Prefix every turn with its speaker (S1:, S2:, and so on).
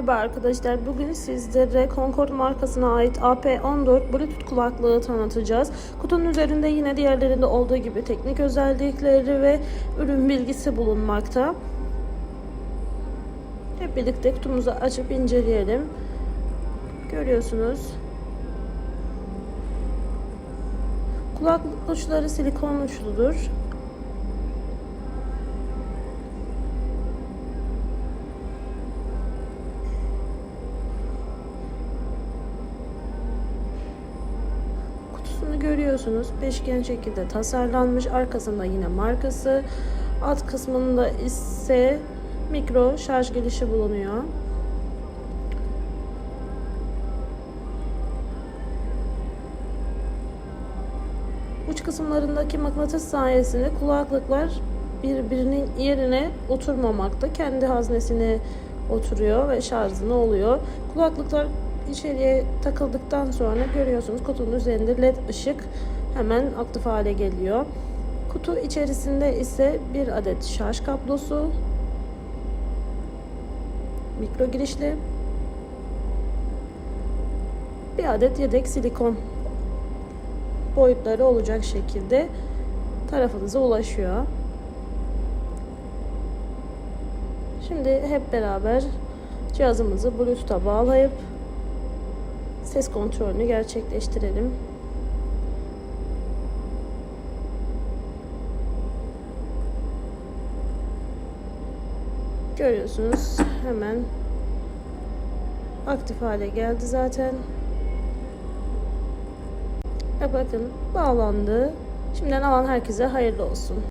S1: Merhaba arkadaşlar. Bugün sizlere Concord markasına ait AP14 Bluetooth kulaklığı tanıtacağız. Kutunun üzerinde yine diğerlerinde olduğu gibi teknik özellikleri ve ürün bilgisi bulunmakta. Hep birlikte kutumuzu açıp inceleyelim. Görüyorsunuz. Kulaklık uçları silikon uçludur. Görüyorsunuz. Beşgen şekilde tasarlanmış. Arkasında yine markası. Alt kısmında ise mikro şarj girişi bulunuyor. Uç kısımlarındaki mıknatıs sayesinde kulaklıklar birbirinin yerine oturmamakta. Kendi haznesine oturuyor ve şarjını oluyor. Kulaklıklar içeriye takıldıktan sonra görüyorsunuz kutunun üzerinde led ışık hemen aktif hale geliyor. Kutu içerisinde ise bir adet şarj kablosu, mikro girişli, bir adet yedek silikon boyutları olacak şekilde tarafınıza ulaşıyor. Şimdi hep beraber cihazımızı Bluetooth'a bağlayıp ses kontrolünü gerçekleştirelim. Görüyorsunuz hemen aktif hale geldi zaten. Ve bakın bağlandı. Şimdiden alan herkese hayırlı olsun.